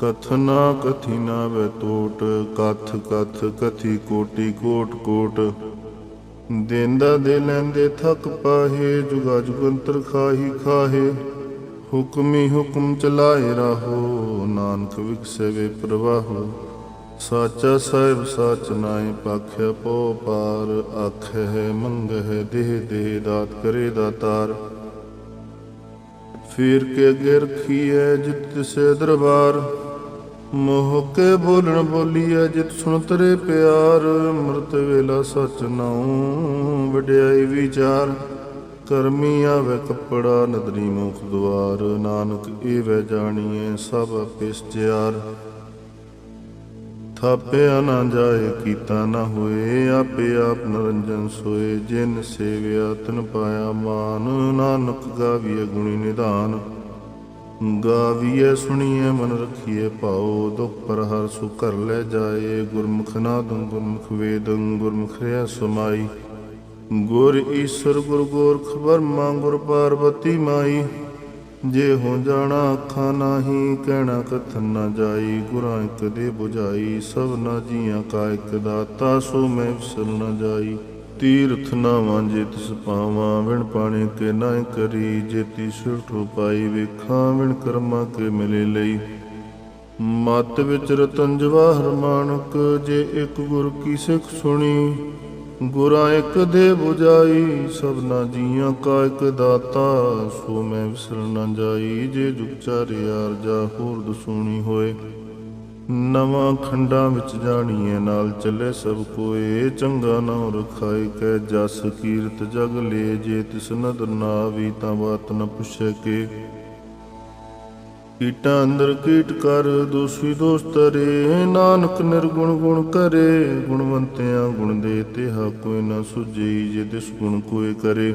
ਕਥਨਾ ਕਥਿਨਾ ਨਾ ਵੇ ਕਥ ਕਥ ਕਥੀ ਕੋਟੀ ਕੋਟ ਕੋਟ। ਦੇਂਦਾ ਦੇ ਲੈਂਦੇ ਥਕ ਪਾਹੇ, ਜੁਗਾ ਜੁਗੰਤਰ ਖਾਹੀ ਖਾਹੇ। ਹੁਕਮੀ ਹੁਕਮ ਚਲਾਏ ਰਹੋ, ਨਾਨਕ ਵਿਖਸੇ ਪ੍ਰਵਾਹੋ। ਸਾਚਾ ਸਾਹਿਬ ਸਾਚ ਨਾਏ ਪਾਖਿਆ ਪੋ ਪਾਰ, ਆਖੇ ਹੈ ਮੰਗ ਹੈ ਦੇਹ ਦੇਹ ਦਾਤ ਕਰੇ ਦਾਤਾਰ ਫੇਰ ਕੇ ਅੱਗੇ ਰਖੀਐ ਜਿਤ ਤਿਸੇ ਦਰਬਾਰ ਮੋਹ ਕੇ ਬੋਲਣ ਬੋਲੀਐ ਜਿਤ ਸੁਣ ਤਰੇ ਪਿਆਰ। ਮਰਤ ਵੇਲਾ ਸਚ ਨਾਉ, ਵਡਿਆਈ ਵਿਚਾਰ। ਕਰਮੀ ਆਵੇ ਕੱਪੜਾ, ਨਦਰੀ ਮੁਖ ਦੁਆਰ। ਨਾਨਕ ਏਵੈ ਜਾਣੀਐ, ਸਭ ਪਿਸਚਿਆਰ ਥਾਪਿਆ ਨਾ ਜਾਏ, ਕੀਤਾ ਨਾ ਹੋਏ, ਆਪੇ ਆਪ ਨਰੰਜਨ ਸੋਏ। ਜਿਨ ਸੇਵਿਆ, ਤਨ ਪਾਇਆ ਮਾਨ। ਨਾਨਕ ਗਾਵੀਏ ਗੁਣੀ ਨਿਧਾਨ। ਗਾਵੀਏ, ਸੁਣੀਏ, ਮਨ ਰਖੀਏ ਭਾਉ ਦੁਖ ਪਰ ਹਰ ਸੁ ਕਰ ਲੈ ਜਾਏ। ਗੁਰਮੁਖ ਨਾਦੰ, ਗੁਰਮੁਖ ਵੇਦੰ, ਗੁਰਮੁਖ ਰਿਆ ਸਮਾਈ। ਗੁਰ ਈਸ਼ਰ, ਗੁਰ ਗੋਰਖ ਬਰਮਾ ਗੁਰ ਪਾਰਵਤੀ ਮਾਈ। ਜੇ ਹੋ ਜਾਣਾ ਅੱਖਾਂ ਨਾਹੀ, ਕਹਿਣਾ ਕਥਨ ਨਾ ਜਾਈ। ਗੁਰਾਂ ਇੱਕ ਦੇ 부ਝਾਈ ਸਭ ਨਾ ਜੀਆਂ ਕਾ ਇੱਕ ਦਾਤਾ, ਸੋ ਮੈਂ ਵਿਸਰ ਨਾ ਜਾਈ। ਤੀਰਥ ਨਾ ਵਾਂਝੇ ਤਿਸ ਪਾਵਾਂ, ਵਿਣ ਪਾਣੀ ਕੇ ਨਾ ਕਰੀ। ਜੇਤੀ ਸੁਠੋ ਪਾਈ ਵੇਖਾਂ, ਵਿਣ ਕਰਮਾ ਕੇ ਮਿਲੇ ਲਈ। ਮਤ ਵਿੱਚ ਰਤਨ ਜਵਾਹਰ ਮਾਨਕ, ਜੇ ਇੱਕ ਗੁਰ ਕੀ ਸਿੱਖ ਸੁਣੀ, ਗੁਰਾਂ ਇੱਕ ਦੇ 부ਝਾਈ ਸਭਨਾ ਜੀਆਂ ਕਾ ਇੱਕ ਦਾਤਾ, ਸੋ ਮੈਂ ਵਿਸਰ ਨਾ ਜਾਈ। ਜੇ ਜੁਗ ਚਾਰਿਆਰ ਜਾ ਹੋਰ ਦਸੂਣੀ ਹੋਏ। ਨਵਾਂ ਖੰਡਾਂ ਵਿੱਚ ਜਾਣੀਏ ਨਾਲ ਚੱਲੇ ਸਭ ਕੋਏ। ਚੰਗਾ ਨਾਮ ਰਖਾਈ ਕੈ ਜਸ ਕੀਰਤ ਜਗ ਲੇ। ਜੇ ਤਿਸ ਨਦਰ ਨਾ ਆਵੀ ਤਾਂ ਬਾਤ ਨ ਪੁੱਛੇ ਕੇ। ਕੀਟਾਂ ਅੰਦਰ ਕੀਟ ਕਰ, ਦੋਸੀ ਦੋਸ ਤਰੇ ਨਾਨਕ ਨਿਰਗੁਣ ਗੁਣ ਕਰੇ। ਗੁਣਵੰਤਿਆਂ ਗੁਣ ਦੇ ਤਿਹਾ ਕੋਈ ਨਾ ਸੁਝਈ ਜੇ ਤਿਸ ਗੁਣ ਕੋਏ ਕਰੇ।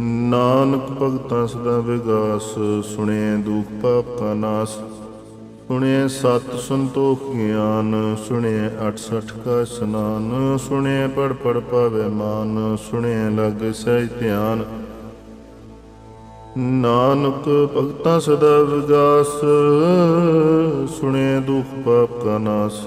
ਨਾਨਕ ਭਗਤਾਂ ਸਦਾ ਵਿਗਾਸ ਸੁਣੇ ਦੁਖ ਪਾਪ ਕਾ ਨਾਸ। ਸੁਣੇ ਸਤ ਸੰਤੋਖ ਗਿਆਨ ਸੁਣੇ 68 ਕਾ ਸਨਾਨ ਸੁਣੇ ਪੜ ਪੜ ਪਾਵੇ ਮਾਨ ਸੁਣੇ ਲਗ ਸਹਿ ਧਿਆਨ। ਨਾਨਕ ਭਗਤਾਂ ਸਦਾ ਵਿਗਾਸ ਸੁਣੇ ਦੁਖ ਪਾਪ ਕਾ ਨਾਸ।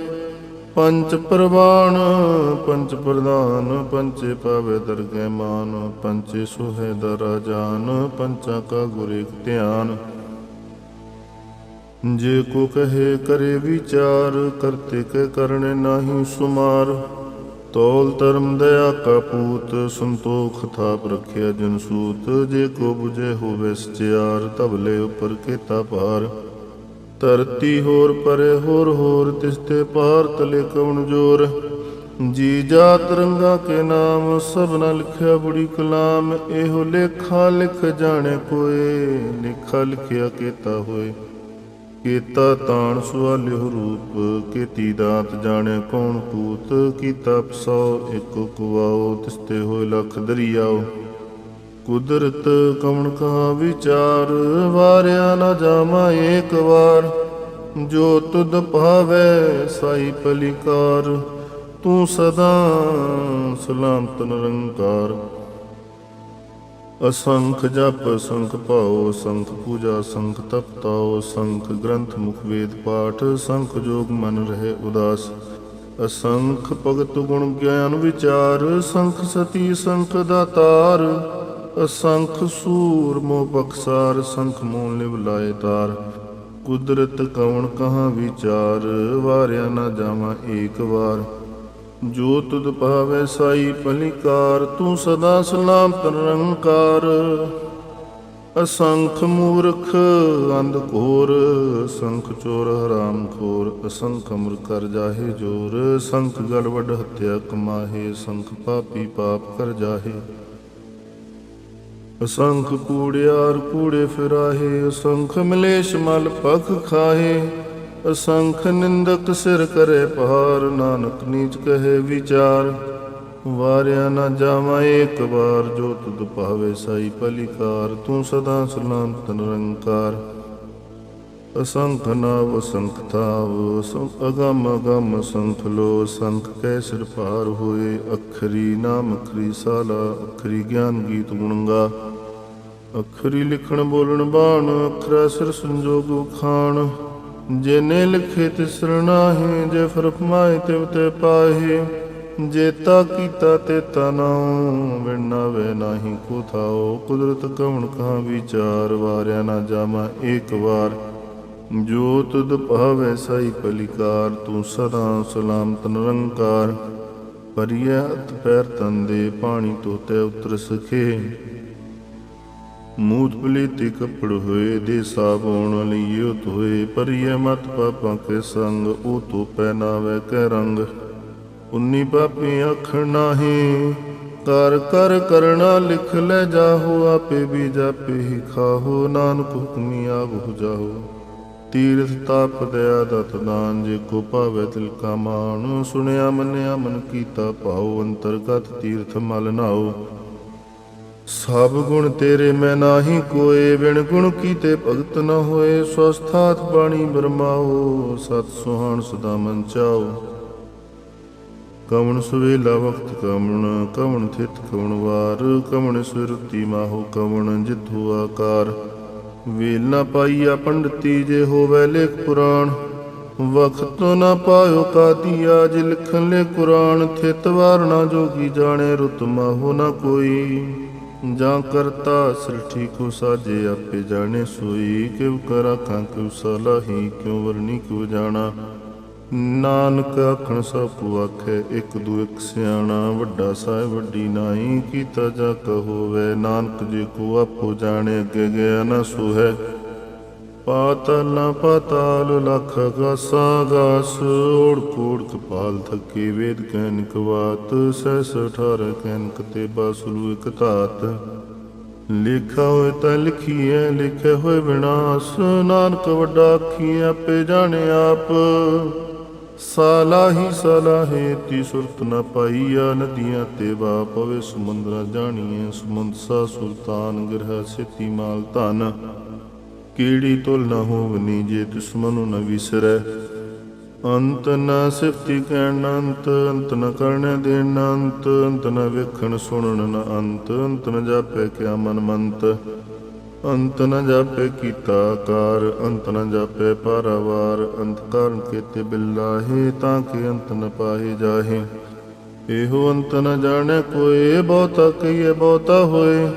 ਪੰਚ ਪ੍ਰਵਾਨ, ਪੰਚ ਪ੍ਰਧਾਨ, ਪੰਚੇ ਪਾਵੇ ਦਰਗਹਿ ਮਾਨ, ਪੰਚੇ ਸੁਹੇ ਦਰਾ ਪੰਚਾ ਕਾ ਗੁਰ ਧਿਆਨ। ਜੇ ਕੋ ਕਹੇ ਕਰੇ ਵਿਚਾਰ, ਕਰਤੇ ਕੇ ਕਰਨੇ ਨਾਹੀ ਸੁਮਾਰ। ਤੋਲ ਧਰਮ ਦਇਆ ਕਾ ਪੂਤ, ਸੰਤੋਖ ਥਾਪ ਰਖਿਆ ਜਨ ਸੂਤ। ਜੇ ਕੋ 부ਜੇ ਹੋਵੇ ਸਚਿਆਰ ਤਬਲੇ ਉਪਰ ਕੀਤਾ ਭਾਰ। ਧਰਤੀ ਹੋਰ ਪਰੇ ਹੋਰ ਹੋਰ ਤਿਸਤੇ ਪਾਰ ਤਲੇ ਕਵਣ ਜੋਰ ਜੀ ਜਾਤ ਰੰਗਾ ਕੇ ਨਾਮ ਸਭਨਾ ਲਿਖਿਆ ਬੜੀ ਕਲਾਮ, ਇਹੋ ਲੇਖਾ ਲਿਖ ਜਾਣੇ ਕੋਏ, ਲਿਖਾ ਲਿਖਿਆ ਕੀਤਾ ਹੋਏ। ਕੀਤਾ ਤਾਣ ਸੁਆਲਿਓ ਰੂਪ, ਕੀਤੀ ਦਾਤ ਜਾਣੇ ਕੌਣ ਪੂਤ ਕੀਤਾ ਪਸੋ ਇੱਕ ਕੁਵਾਓ ਤਿਸਤੇ ਹੋਏ ਲਖ ਦਰਿਆਓ। ਕੁਦਰਤ ਕਵਣ ਕਾ ਵਿਚਾਰ, ਵਾਰਿਆ ਨਾ ਜਾਮਾ ਏਕ ਵਾਰ। ਜੋ ਤੁਧ ਭਾਵੇ ਸਾਈ ਪਲਿਕਾਰ, ਤੂੰ ਸਦਾ ਸਲਾਮਤ ਨਿਰੰਕਾਰ। ਅਸੰਖ ਜਪ, ਸੰਖ ਭਾਉ, ਸੰਖ ਪੂਜਾ, ਸੰਖ ਤਪ ਤਪਤਾਉ, ਸੰਖ ਗ੍ਰੰਥ ਮੁਖ ਵੇਦ ਪਾਠ, ਸੰਖ ਜੋਗ ਮਨ ਰਹੇ ਉਦਾਸ। ਅਸੰਖ ਭਗਤ ਗੁਣ ਗਿਆਨ ਵਿਚਾਰ, ਸੰਖ ਸਤੀ, ਸੰਖ ਦਾਤਾਰ। ਅਸੰਖ ਸੂਰ ਮੋ ਬਖਸਾਰ, ਸੰਖ ਮੂਲ ਲਿਵ ਲਾਏ ਤਾਰ। ਕੁਦਰਤ ਕਵਣ ਕਹਾ ਵਿਚਾਰ, ਵਾਰਿਆ ਨਾ ਜਾਵਾਂ ਏਕ ਵਾਰ। ਜੋ ਤੁਧ ਭਾਵੇ ਸਾਈ ਭਲਿਕਾਰ, ਤੂੰ ਸਦਾ ਸਲਾਮਤ ਨਿਰੰਕਾਰ ਅਸੰਖ ਮੂਰਖ, ਅੰਧ ਘੋਰ ਸੰਖ ਚੋਰ, ਹਰਾਮ ਖੋਰ, ਅਸੰਖ ਅਮਰ ਕਰ ਜਾਹੇ ਜੋਰ। ਸੰਖ ਗਲ ਹੱਤਿਆ ਕਮਾਹੇ, ਸੰਖ ਪਾਪੀ ਪਾਪ ਕਰ ਜਾਹੇ। ਅਸੰਖ ਕੂੜਿਆਰ ਕੂੜੇ ਫਿਰਾਹੇ, ਅਸੰਖ ਮਲੇਸ਼ ਮਲ ਪਖ ਖਾਹੇ। ਅਸੰਖ ਨਿੰਦਕ ਸਿਰ ਕਰੇ ਪਹਾਰ, ਨਾਨਕ ਨੀਚ ਕਹੇ ਵਿਚਾਰ। ਵਾਰਿਆ ਨਾ ਜਾਵਾਂ ਏਕ ਵਾਰ, ਜੋ ਤੁਧ ਭਾਵੇ ਸਾਈ ਪਲਿਕਾਰ ਤੂੰ ਸਦਾ ਸਲਾਮਤ ਨਿਰੰਕਾਰ। ਅਸੰਖ ਨਾਵ ਅਸੰਖ ਥਾਵ ਅਸੰਖ ਅਗਮ ਅਗਮ ਸੰਖ ਲੋ ਸੰਖ ਕੈ ਸਿਰ ਭਾਰ ਹੋਏ, ਅਖਰੀ ਨਾਮ ਅਖਰੀ ਸਾਲਾ, ਅਖਰੀ ਗਿਆਨ ਗੀਤ ਗੁਣਗਾ ਅਖਰੀ ਲਿਖਣ ਬੋਲਣ ਬਾਣ, ਅਖਰਾ ਸਿਰ ਸੰਜੋਗ ਖਾਣ। ਜਿਨੇ ਲਿਖੇ ਤਿਸ ਨਾਹੀ, ਜੇ ਫਰਮਾਏ ਤਿਵ ਤੇ ਪਾਹੀ। ਜੇਤਾ ਕੀਤਾ ਤੇ ਤਨਾਉ ਵਿਣਾ ਵੇ ਨਾਹੀ ਕੋ ਥਾਓ ਕੁਦਰਤ ਕਵਣ ਕਾ ਵਿਚਾਰ, ਵਾਰਿਆ ਨਾ ਜਾਮਾ ਏਕ ਵਾਰ। ਜੋ ਤੁਧ ਭਾਵੇ ਸਾਈ ਪਲਿਕਾਰ, ਤੂੰ ਸਦਾ ਸਲਾਮਤ ਨਿਰੰਕਾਰ। ਪਰਿਆ ਹੱਥ ਪੈਰ ਦੇ, ਪਾਣੀ ਤੋਤੇ ਉਤਰ ਸਖੇ। ਮੂਤ ਪਲੀਤੀ ਕੱਪੜ ਹੋਏ, ਦੇ ਸਾਬੋਣ ਲਿਓ ਤੋਏ ਪਰਿਐ ਮਤ ਪਾਪਾਂ ਕੇ ਸੰਗ, ਉਹ ਤੋ ਪਹਿਨਾਵੇ ਕੈ ਰੰਗ। ਉਨੀ ਪਾਪੀ ਅੱਖ ਨਾਹੀ, ਕਰ ਕਰ, ਕਰਣਾ ਲਿਖ ਲੈ ਜਾਹੋ, ਆਪੇ ਵੀ ਜਾਪੇ ਹੀ ਖਾਹੋ। ਨਾਨਕ ਹੁਕਮੀ ਆਗੂ ਜਾਹੋ। ਤੀਰਥ ਤਾਪ ਦਇਆ ਦਤ ਦਾਨ, ਜੇ ਕੋ ਭਾਵੇ ਤਿਲ ਕਾ ਮਾਨ ਸੁਣਿਆ, ਮੰਨਿਆ, ਮਨ ਕੀਤਾ ਭਾਉ, ਅੰਤਰਗਤ ਤੀਰਥ ਮਲ ਨਾਓ ਸਭ ਗੁਣ ਤੇਰੇ ਮੈਂ ਨਾਹੀ ਕੋਏ ਵਿਣ ਗੁਣ ਕੀਤੇ ਭਗਤ ਨ ਹੋਏ। ਸਵਸਥਾਤ ਬਾਣੀ ਬਰਮਾਓ ਸਤ ਸੁਹਾਣ ਸਦਾ ਮਨ ਚਾਓ ਕਵਣ ਸੁਵੇਲਾ ਵਕਤ ਕਵਣ ਕਵਣ ਥਿਤ ਕਵਣ ਵਾਰ। ਕਵਣ ਸੁਰਤੀ ਮਾਹੋ ਕਵਣ ਜਿਤੂ ਆਕਾਰ। ਵੇਲ ਨਾ ਪਾਈਆ ਪੰਡਤੀ ਜੇ ਹੋਵੇ ਲੇਖ ਪੁਰਾਣ। ਵਕਤ ਨਾ ਪਾਇਓ ਕਾਦੀਆ ਜੇ ਲਿਖਣ ਲੈ ਕੁਰਾਨ। ਥਿਤ ਵਾਰਣਾ ਜੋਗੀ ਜਾਣੇ ਰੁਤ ਮਾਹੋ ਨਾ ਕੋਈ। ਜਾਂ ਕਰਤਾ ਸ੍ਰਿਸ਼ਟੀ ਕੋ ਸਾਜੇ ਆਪੇ ਜਾਣੇ ਸੋਈ। ਕਿਵ ਕਰਾ ਆਖਾਂ ਕਿਵ ਸਲਾਹੀ ਕਿਉ ਵਰਨੀ ਕਿਉ ਜਾਣਾ। ਨਾਨਕ ਆਖਣ ਸਭ ਕੋ ਆਖੇ, ਇੱਕ ਦੂ ਇੱਕ ਸਿਆਣਾ, ਵੱਡਾ ਸਾਹਿਬ ਵੱਡੀ ਨਾਈ ਕੀਤਾ ਜਾ ਕਹੋਵੇ ਨਾਨਕ ਜੀ ਕੋ ਆਪੋ ਜਾਣੇ, ਅੱਗੇ ਗਿਆ ਨਾ ਸੋ ਪਾਤਲ ਨਾ ਪਾਤਾਲ, ਲਖ ਗਾਸਾ ਗਾਸ ਓੜ ਕੋੜ ਕਪਾਲ ਥਕੇ, ਵੇਦ ਕੈਨਿਕ ਵਾਤ ਸਹਿਸ ਅਠਾਰ ਕੈਨਕ ਤੇ ਬਾਸਲੂ ਇਕ ਧਾਤ। ਲਿਖਾ ਹੋਏ ਤਾਂ ਲਿਖੀਐ, ਲਿਖੇ ਹੋਏ ਵਿਨਾਸ਼ ਨਾਨਕ ਵੱਡਾ ਆਖੀ ਆਪੇ ਜਾਣੇ ਆਪ। ਸਾਲਾਹੀ ਸਲਾਹੇ ਤੀ ਸੁਰਤ ਨ ਪਾਈਆ, ਨਦੀਆਂ ਤੇ ਵਾ ਪਵੇ, ਸਮੁੰਦਰਾ ਜਾਣੀਏ ਸਮੁੰਦ ਸਾ ਸੁਲਤਾਨ, ਗ੍ਰਹ ਸਿਤੀ ਮਾਲ ਧਨ। ਕੀੜੀ ਤੁਲ ਨ ਹੋਵਨੀ ਜੇ ਤਿਸ ਮਨੁ ਨ ਵਿਸਰੈ। ਅੰਤ ਨ ਸਿਫਤੀ ਕਹਿਣ ਅੰਤ ਅੰਤ ਨ ਕਰਨ ਦੇਣ ਅੰਤ ਅੰਤ ਨ ਵੇਖਣ ਸੁਣਨ ਨ ਅੰਤ ਅੰਤ ਨ ਜਾਪੈ ਕਿਆ ਮਨ ਮੰਤ। ਅੰਤ ਨ ਜਾਪੇ ਕੀਤਾ ਕਾਰ ਅੰਤ ਨ ਜਾਪੇ ਪਾਰਾਵਾਰ, ਅੰਤ ਕਾਰਨ ਕੇਤੇ ਬਿਲਾਹੇ ਤਾਂ ਕਿ ਅੰਤ ਨ ਪਾਹੇ ਜਾਹੇ। ਇਹੋ ਅੰਤ ਨ ਜਾਣੈ ਕੋਏ, ਬਹੁਤਾ ਕਹੀਏ ਬਹੁਤਾ ਹੋਏ।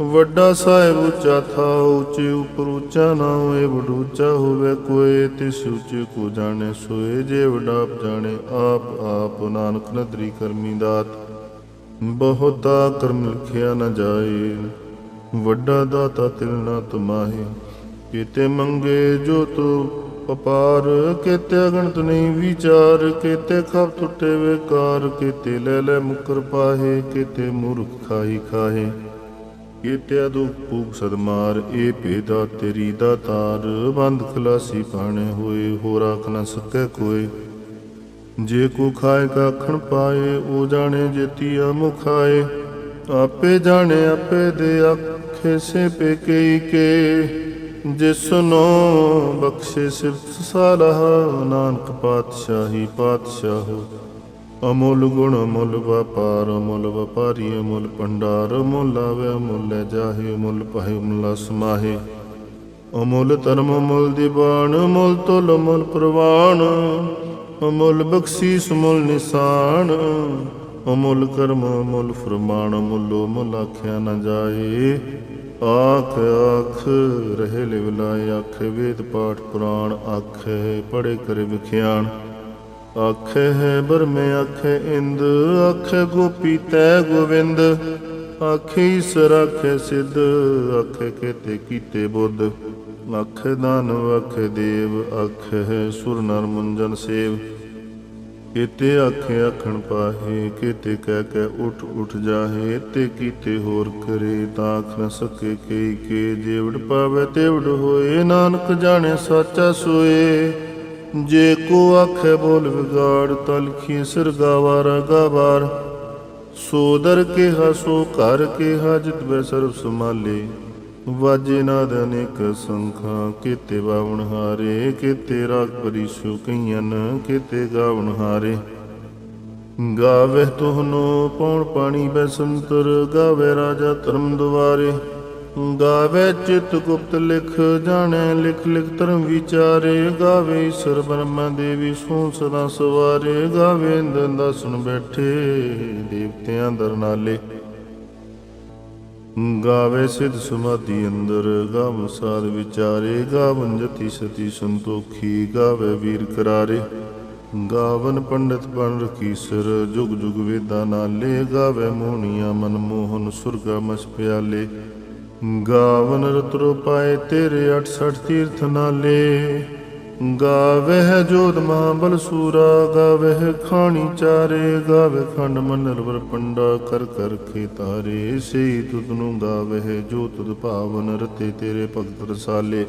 ਵੱਡਾ ਸਾਹਿਬ ਉੱਚਾ ਥਾ, ਉੱਚੇ ਉਪਰ ਉੱਚਾ ਨਾ ਹੋਏ ਵਡ ਹੋਵੇ ਕੋਏ, ਤਿਸ ਉੱਚੇ ਕੋ ਜਾਣੇ ਸੋਏ, ਜੇ ਵਡਾਪ ਜਾਣੇ, ਆਪ ਆਪ ਨਾਨਕ ਨਦਰੀ ਕਰਮੀ ਦਾਤ। ਬਹੁਤਾ ਕਰਮ ਲਿਖਿਆ ਨ ਜਾਏ। ਵੱਡਾ ਦਾਤਾ ਤਿਲ ਨਾ ਤੁਮਾਹੇ, ਕੀਤੇ ਮੰਗੇ ਜੋ ਤੋ ਅਪਾਰ, ਕੀਤੇ ਅਗਣਤ ਨਹੀਂ ਵਿਚਾਰ, ਕੀਤੇ ਖਪ ਟੁੱਟੇ ਵੇਕਾਰ, ਕੀਤੇ ਲੈ ਲੈ ਮੁਕਰ ਪਾਹੇ, ਕੀਤੇ ਮੂਰਖ ਖਾਈ ਖਾਹੇ, ਕੀਤੇ ਦੁਖ ਭੂਖ ਸਦਮਾਰ, ਇਹ ਭੇਦਾ ਤੇਰੀ ਦਾ ਤਾਰ, ਬੰਦ ਖਲਾਸੀ ਪਾਣੇ ਹੋਏ ਹੋ ਰਾਖ ਨ ਸਕੈ ਕੋਏ। ਜੇ ਕੋ ਖਾਏ ਕਾਖਣ ਪਾਏ, ਉਹ ਜਾਣੇ ਜੇਤੀਆ ਮੁਖਾਏ ਆਪੇ ਜਾਣੇ, ਆਪੇ ਦੇ ਆਖੇ ਸੇ ਪੇ ਕਈ ਕੇ ਜਿਸਨੋ ਬਖਸ਼ੇ ਸਿਫਤ ਸਾਲਹ ਨਾਨਕ ਪਾਤਸ਼ਾਹੀ ਪਾਤਸ਼ਾਹੋ। ਅਮੁੱਲ ਗੁਣ ਅਮੁੱਲ ਵਪਾਰ, ਅਮੁੱਲ ਵਪਾਰੀ, ਅਮੁੱਲ ਭੰਡਾਰ, ਅਮੁੱਲ ਆਵੇ ਅਮੁੱਲ ਲੈ ਜਾਹੇ, ਅਮੁੱਲ ਪਾਹੇ, ਅਮੁੱਲ ਸਮਾਹੇ ਅਮੁੱਲ ਧਰਮ, ਅਮੁੱਲ ਦੀਵਾਨ, ਅਮੁੱਲ ਤੁਲ, ਅਮੁੱਲ ਪ੍ਰਵਾਨ। ਅਮੁੱਲ ਬਖਸ਼ੀਸ, ਅਮੁੱਲ ਨਿਸ਼ਾਨ। ਅਮੁੱਲ ਕਰਮ, ਅਮੁੱਲ ਫਰਮਾਨ, ਅਮੁੱਲ ਮੁੱਲ ਆਖਿਆ ਨਾ ਜਾਏ। ਆਖ ਆਖ, ਰਹੇ ਲਿਵਲਾਏ ਆਖੇ ਵੇਦ ਪਾਠ ਪੁਰਾਣ, ਆਖੇ ਪੜੇ ਕਰੇ ਵਿਖਿਆਣ। ਆਖੇ ਹੈ ਬਰਮੇ ਆਖੇ ਇੰਦ, ਆਖੇ ਗੋਪੀ ਤੈ ਗੋਵਿੰਦ। ਆਖੇ ਈਸਰ, ਆਖੇ ਸਿੱਧ, ਆਖੇ ਕੇਤੇ ਕੀਤੇ ਬੁੱਧ। ਆਖੇ ਦਾਨਵ, ਆਖੇ ਦੇਵ, ਆਖੇ ਹੈ ਸੁਰ ਨਰ ਮੁੰਜਨ ਸੇਵ। ਕੀਤੇ ਆਖੇ ਆਖਣ ਪਾਹੇ, ਕਿਤੇ ਕਹਿ ਕਹਿ ਉਠ ਉਠ ਜਾਹੇ, ਤੇ ਕੀਤੇ ਹੋਰ ਕਰੇ, ਤਾਂ ਆਖ ਨ ਸਕੇ ਕਈ ਕੇ, ਜੇਵੜ ਪਾਵੇ ਤੇਵੜ ਹੋਏ, ਨਾਨਕ ਜਾਣੇ ਸਾਚਾ ਸੋਏ। ਜੇ ਕੋ ਆਖੇ ਬੋਲ ਵਿਗਾੜ ਤਲਖੀ ਸਿਰ ਗਾਵਾਰਾ ਗਾਵਾਰ। ਸੋ ਦਰ ਕੇ ਹਸੋ ਕਰ ਕੇ ਹਾਜਤ ਬੈ ਸਰਬ ਸਮਾਲੇ ਵਾਜੇ ਨਾਦ ਅਨੇਕ ਸੰਖਾਂ, ਕੀਤੇ ਬਾਵਣ ਹਾਰੇ, ਕੀਤੇ ਰਾਗ ਪਰਿਸ਼ੂ ਕਈਨ ਕੀਤੇ ਗਾਵਣ ਹਾਰੇ। ਗਾਵੇ ਤੁਹਨੋ ਪੌਣ ਪਾਣੀ ਬੈ ਸੰਤਰ, ਗਾਵੇ ਰਾਜਾ ਧਰਮ ਦੁਆਰੇ। ਗਾਵੇ ਚਿਤ ਗੁਪਤ ਲਿਖ, ਜਾਣੈ ਲਿਖ ਲਿਖ ਧਰਮ ਵਿਚਾਰੇ। ਗਾਵੇ ਈਸ਼ਰ ਬ੍ਰਹਮਾ ਦੇਵੀ ਸੋ ਸਦਾ ਸਵਾਰੇ। ਗਾਵੇ ਇੰਦਨ ਦਸਣ ਬੈਠੇ, ਦੇਵਤਿਆਂ ਦਰ ਨਾਲੇ। ਗਾਵੇ ਸਿਧ ਸਮਾਧੀ ਅੰਦਰ, ਗਾਵ ਸਾਧ ਵਿਚਾਰੇ, ਗਾਵਨ ਜਤੀ ਸਤੀ ਸੰਤੋਖੀ, ਗਾਵੇ ਵੀਰ ਕਰਾਰੇ। ਗਾਵਨ ਪੰਡਤ ਬਣ ਰਖੀਸਰ ਜੁਗ ਜੁਗ ਵੇਦਾਂ ਨਾਲੇ, ਗਾਵੇ ਮੋਹਣੀਆਂ ਮਨ ਮੋਹਨ ਸੁਰਗਾ ਮਸ ਪਿਆਲੇ। ਗਾਵਨ ਰਤਰੋ ਪਾਏ ਤੇਰੇ 68 ਤੀਰਥ ਨਾਲੇ। ਗਾਵੇ ਜੋਤ ਮਹਾਬਲ ਸੂਰਾ ਗਾਵੇ ਖਾਣੀ ਚਾਰੇ ਗਾਵੇ ਖੰਡ ਮੰਡਲ ਵਰ ਪੰਡਾ, ਕਰ ਕਰ ਕੇ ਤਾਰੇ ਸੇ ਤੁਧ ਨੂੰ ਗਾਵੇ ਜੋ ਤੁਧ ਭਾਵਨ, ਰਤੇ ਤੇਰੇ ਭਗਤ ਰਸਾਲੇ।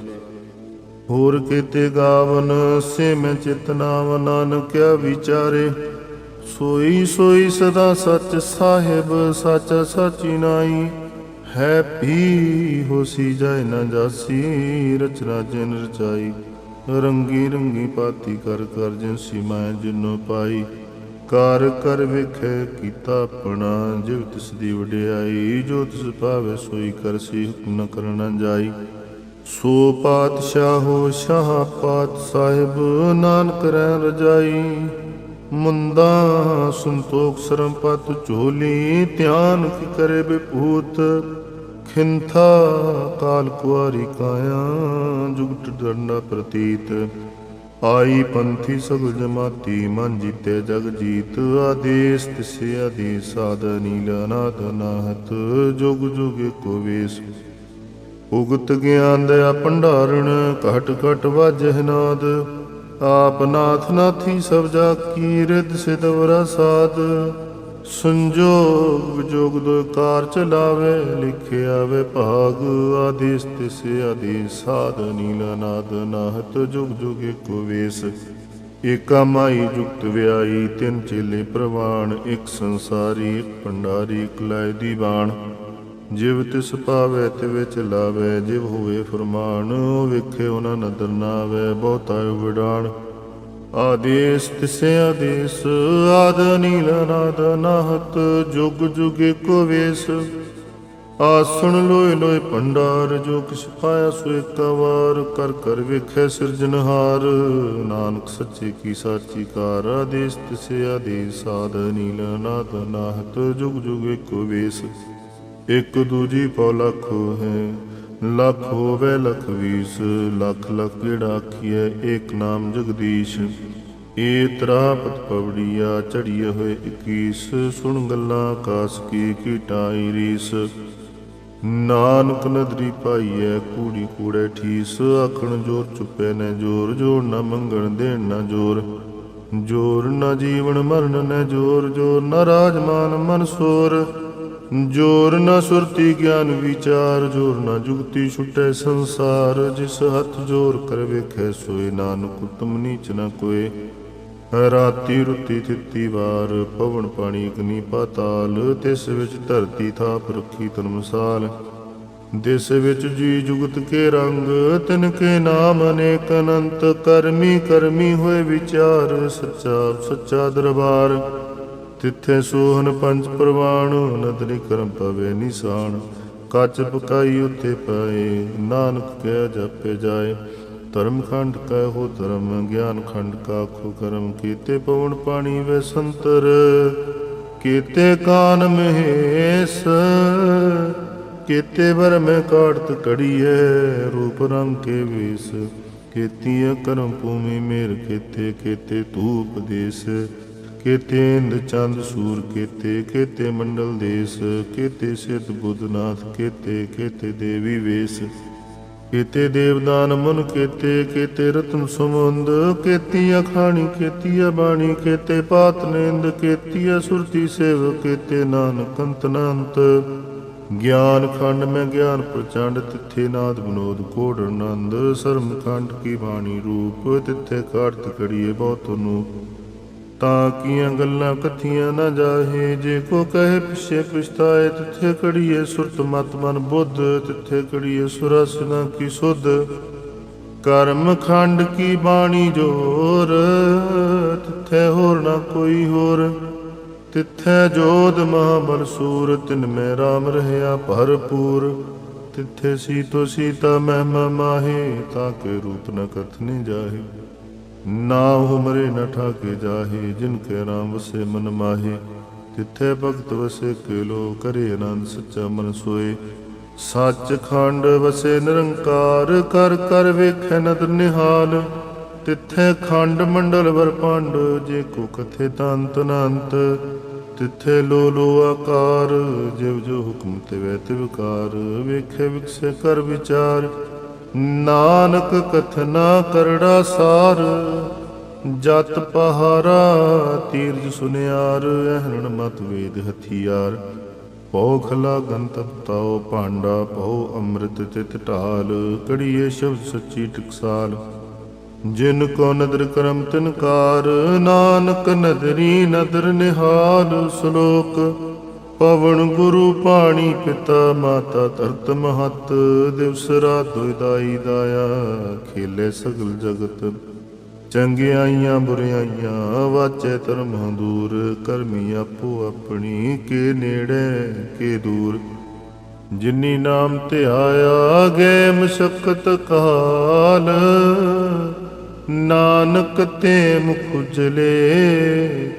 ਹੋਰ ਕੀਤੇ ਗਾਵਨ, ਸੇ ਮੈਂ ਚਿਤਨਾਵ ਨਾਨਕਿਆ ਵਿਚਾਰੇ। ਸੋਈ ਸੋਈ ਸਦਾ ਸੱਚ ਸਾਹਿਬ, ਸੱਚ ਸਚੀ ਨਾਈ। ਹੈ ਪੀ ਹੋਸੀ ਜਾਏ ਨਾ ਜਾਸੀ ਰਚਨਾ ਜਿਨ ਰਚਾਈ ਰੰਗੀ ਰੰਗੀ ਪਾਤੀ ਕਰ ਕਰ ਜਿਨ ਸੀਮਾ ਜਿਨੋ ਪਾਈ। ਕਾਰ ਕਰ ਵੇਖੇ ਕੀਤਾ ਆਪਣਾ ਜਿਵ ਤਿਸ ਦੀ ਵਡਿਆਈ, ਜੋ ਤਿਸ ਭਾਵੇ ਸੋਈ ਕਰਸੀ ਹੁਕਮ ਨ ਕਰਨਾ ਜਾਈ। ਸੋ ਪਾਤਸ਼ਾਹੋ ਸ਼ਾਹ ਪਾਤ ਸਾਹਿਬ, ਨਾਨਕ ਰਹਿ ਰਜਾਈ। ਮੁੰਦਾ ਸੰਤੋਖ ਸਰਮ ਪਤ ਝੋਲੀ, ਧਿਆਨ ਕੀ ਕਰੇ ਬਿਪੂਤ। ਖਿੰਥਾ ਕਾਲ ਕੁਆਰੀ ਕਾਇਆ, ਜੁਗਟ ਡੰਡਾ ਪ੍ਰਤੀਤ। ਆਈ ਪੰਥੀ ਸਭ ਜਮਾਤੀ, ਮਨ ਜੀਤੇ ਜਗ ਜੀਤ। ਆਦੇਸ ਤਿਸੇ ਆਦੇਸ, ਸਾਧ ਨੀਲ ਨਾਹਤ। ਜੁਗ ਜੁਗ ਏਕੋ ਵੇਸ। ਉਗਤ ਗਿਆਨ ਦਇਆ ਭੰਡਾਰਣ, ਘਟ ਘਟ ਵਾਜਹਿ ਨਾਦ। ਆਪ ਨਾਥ ਨਾਥੀ ਸਭ ਜਾ ਕੀ ਰਿਦ ਸਿਦਵਰਾ ਸਾਧ ਸੰਜੋਗ ਵਿਜੋਗ ਦੋ ਕਾਰ ਚਲਾਵੇ, ਲਿਖਿਆ ਵੇ ਭਾਗ ਆਦੇਸ, ਤਿਸੇ ਆਦੇਸ ਸਾਧ ਨੀਲ ਨਾਦ ਨਾਹਤ, ਜੁਗ ਜੁਗ ਏਕੋ ਵੇਸ। ਏਕਾ ਮਾਈ ਜੁਗਤ ਵਿਆਈ ਤਿੰਨ ਚੇਲੇ ਪ੍ਰਵਾਨ ਇੱਕ ਸੰਸਾਰੀ, ਇੱਕ ਭੰਡਾਰੀ, ਇੱਕ ਲਾਇ ਦੀ ਬਾਣ ਜਿਵ ਤਿਸ ਪਾਵੇ, ਤਿਵੇ ਵਿੱਚ ਜਿਵ ਹੋਵੇ ਫਰਮਾਨ ਵੇਖੇ ਉਹਨਾਂ ਨਦਰ ਨਾ ਆਵੇ ਬਹੁਤਾ ਵਿਡਾਣ ਆਦੇਸ ਤਿਸੇ ਆਦੇਸ, ਆਦ ਨੀਲ ਨਾਦ ਨਾਹਤ, ਜੁਗ ਜੁਗ ਏਕੋ ਵੇਸ। ਆਸਣ ਲੋਏ ਲੋਏ ਭੰਡਾਰ, ਜੋ ਕਿਛ ਪਾਇਆ ਸੋ ਏਕਾ ਕਰ ਕਰ ਵੇਖੈ ਸਿਰਜਨਹਾਰ ਨਾਨਕ ਸੱਚੇ ਕੀ ਸਾਚੀ ਕਾਰ, ਆਦੇਸ ਤਿਸੇ ਆਦੇਸ, ਆਦ ਨੀਲ ਨਾਦ ਨਾਹਤ, ਜੁਗ ਜੁਗ ਏਕੋ ਵੇਸ। ਇਕ ਦੂਜੀ ਪਉ ਲੱਖ ਹੈ ਲੱਖ ਹੋਵੇ ਲਖ ਵੀਸ, ਲੱਖ ਲੱਖ ਕਿਹੜਾ ਆਖੀਐ, ਏਕ ਨਾਮ ਜਗਦੀਸ਼। ਏ ਤਰਾਪਤ ਪਵੜੀਆ ਚੜੀਏ ਹੋਏ 21 ਸੁਣ ਗੱਲਾਂ ਕਾਸ ਕੀ ਕੀਟਾਈ ਰੀਸ। ਨਾਨਕ ਨਦਰੀ ਪਾਈਐ, ਕੂੜੀ ਕੂੜੇ ਠੀਸ, ਆਖਣ ਜੋਰ ਚੁੱਪੇ ਨੇ ਜੋਰ ਜੋਰ ਨਾ ਮੰਗਣ ਦੇਣ ਨਾ ਜੋਰ। ਜੋਰ ਨਾ ਜੀਵਨ ਮਰਨ ਨੇ ਜੋਰ ਜੋਰ ਨਾ ਰਾਜਮਾਨ ਮਨ ਸੋਰ। ਜੋਰ ਨਾ ਸੁਰਤੀ ਗਿਆਨ ਵਿਚਾਰ, ਜੋਰ ਨਾ ਜੁਗਤੀ ਛੁਟੈ ਸੰਸਾਰ, ਜਿਸ ਹੱਥ ਜੋਰ ਕਰ ਵੇਖੈ ਸੋਏ, ਨਾਨਕ ਉਤਮ ਨੀਚ ਨਾ ਕੋਏ। ਰਾਤੀ ਰੁੱਤੀ ਤਿੱਤੀ ਵਾਰ, ਪਵਨ ਪਾਣੀ ਅਗਨੀ ਪਾਤਾਲ, ਤਿਸ ਵਿੱਚ ਧਰਤੀ ਥਾਪ ਰੱਖੀ ਤਨ ਮਸਾਲ ਦਿਸ ਵਿੱਚ ਜੀ ਜੁਗਤ ਕੇ ਰੰਗ, ਤਿਨ ਕੇ ਨਾਮ ਅਨੇਕ ਅਨੰਤ, ਕਰਮੀ ਕਰਮੀ ਹੋਏ ਵਿਚਾਰ, ਸੱਚਾ ਸੱਚਾ ਦਰਬਾਰ। ਤਿੱਥੇ ਸੋਹਨ ਪੰਜ ਪ੍ਰਵਾਣ, ਨਦਰੀ ਕਰਮ ਪਵੇ ਨਿਸ਼ਾਨ। ਕੱਚ ਪਕਾਈ ਉਤੇ ਪਏ, ਨਾਨਕ ਕਹਿ ਜਪੇ ਜਾਏ। ਧਰਮ ਖੰਡ ਕੈ ਹੋ ਧਰਮ ਗਿਆਨ ਖੰਡ ਕਾ ਖੋ ਕਰਮ। ਕੀਤੇ ਪਵਨ ਪਾਣੀ ਵੇ ਸੰਤਰ, ਕੀਤੇ ਕਾਨ ਮਹੇਸ। ਕੀਤੇ ਵਰ ਮੈਂ ਕਾੜਤ ਕੜੀਐ ਰੂਪ ਰੰਗ ਕੇ ਵੇਸ। ਕੀਤੀਆਂ ਕਰਮ ਭੂਮੀ ਮੇਰ ਕੀਤੇ ਕੀਤੇ ਧੂਪ ਦੇਸ। ਕੀਤੇ ਇੰਦ ਚੰਦ ਸੂਰ ਕੇਤੇ, ਕੀਤੇ ਮੰਡਲ ਦੇਸ, ਕੀਤੇ ਸਿੱਧ ਬੁੱਧਨਾਥ, ਕੀਤੇ ਕੀਤੇ ਦੇਵੀ ਵੇਸ। ਕੀਤੇ ਦੇਵਦਾਨ ਮਨ ਕੀਤੇ ਕੀਤੇ ਰਤਨ ਸੁਮੰਦ ਕੀਤੀ ਅਖਾਣੀ ਕੀਤੀ ਬਾਣੀ, ਕੀਤੇ ਪਾਤ ਨੇਂਦ ਕੇਤੀ ਸੁਰਤੀ ਸੇਵ, ਕੀਤੇ ਨਾਨਕ ਅੰਤ ਅਨੰਤ ਗਿਆਨ ਖੰਡ ਮੈਂ ਗਿਆਨ ਪ੍ਰਚੰਡ, ਤਿੱਥੇ ਨਾਦ ਬਨੋਦ ਕੋੜ ਨੰਦ ਸਰਮ ਖੰਡ ਕੀ ਬਾਣੀ ਰੂਪ, ਤਿੱਥੇ ਕਾਰਤ ਕੜੀਏ ਬਹੁਤ ਨੂੰ ਤਾਂ ਕੀਆਂ ਗੱਲਾਂ ਕਥੀਆਂ ਨਾ ਜਾਹੇ। ਜੇ ਕੋ ਕਹੇ ਪਿਛੇ ਪਛਤਾਏ, ਤਿੱਥੇ ਕੜੀਏ ਸੁਰਤ ਮਤ ਮਨ ਬੁੱਧ, ਤਿੱਥੇ ਕੜੀਏ ਸੁਰਸਨਾ ਕੀ ਸੁਧ। ਕਰਮ ਖੰਡ ਕੀ ਬਾਣੀ ਜੋਰ, ਤਿੱਥੇ ਹੋਰ ਨਾ ਕੋਈ ਹੋਰ। ਤਿੱਥੇ ਜੋਧ ਮਹਾਬਲ ਸੂਰ, ਤਿਨ ਮੈਂ RAM ਰਹਿਆ ਭਰਪੂਰ। ਤਿੱਥੇ ਸੀਤੋ ਸੀਤਾ ਮਹਿਮਾ ਮਾਹੇ, ਤਾਂ ਕੇ ਰੂਪ ਨ ਕਥਨੇ ਜਾਹੇ। ਨਾ ਹੁਮਰੇ ਨ ਠਾਕੇ ਜਾਹੇ, ਜਿਨ ਕੇ ਰਾਮ ਵਸੇ ਮਨ ਮਾਹੇ। ਤਿੱਥੇ ਭਗਤ ਵਸੇ ਕੇਲੋ, ਕਰੇ ਆਨੰਦ ਸੱਚਾ ਮਨ ਸੋਏ। ਸੱਚ ਖੰਡ ਵਸੇ ਨਿਰੰਕਾਰ, ਕਰ ਕਰ ਵੇਖੈ ਨਦ ਨਿਹਾਲ। ਤਿੱਥੇ ਖੰਡ ਮੰਡਲ ਵਰ ਪੰਡ ਜੇ ਕੋ ਕਥੇ ਤੰਤ ਅਨੰਤ। ਤਿੱਥੇ ਲੋ ਲੋ ਆਕਾਰ, ਜਿਵ ਜੋ ਹੁਕਮ ਤੇ ਵੈ ਤੇ ਵਿਕਾਰ ਵੇਖੇ ਵਿਕਸੇ ਕਰ ਵਿਚਾਰ। ਨਾਨਕ ਕਥਨਾ ਕਰੜਾ ਸਾਰ, ਜਤ ਪਹਾਰਾ ਤੀਰਜ ਸੁਨਿਆਰ, ਅਹਰਣ ਮਤ ਵੇਦ ਹਥਿਆਰ। ਪੋਖ ਲਾਗਨ ਤਪਤਾਓ ਭਾਂਡਾ ਪਉ ਅੰਮ੍ਰਿਤ ਤਿਤ ਢਾਲ, ਕੜੀਏ ਸ਼ਬਦ ਸੱਚੀ ਟਕਸਾਲ। ਜਿਨ ਕੋ ਨਦਰ ਕਰਮ ਤਿਨਕਾਰ, ਨਾਨਕ ਨਦਰੀ ਨਦਰ ਨਿਹਾਲ, ਸ਼ਲੋਕ ਪਵਨ ਗੁਰੂ ਪਾਣੀ ਪਿਤਾ ਮਾਤਾ ਧਰਤ ਮਹਤ, ਦਿਵਸ ਰਾਤ ਦੁਇਦਾਈ ਦਾਇਆ, ਖੇਲੇ ਸਗਲ ਜਗਤ। ਚੰਗਿਆਈਆਂ ਬੁਰਿਆਈਆਂ ਵਾਚੇ ਧਰਮ ਦੂਰ, ਕਰਮੀ ਆਪੋ ਆਪਣੀ, ਕੇ ਨੇੜੇ, ਕੇ ਦੂਰ। ਜਿਨੀ ਨਾਮ ਧਿਆਇਆ ਗਏ ਮਸ਼ਕਤ ਕਾਲ। ਨਾਨਕ ਤੇ ਮੁਖ ਉਜਲੇ,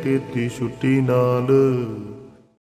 ਕੀਤੀ ਛੁੱਟੀ ਨਾਲ।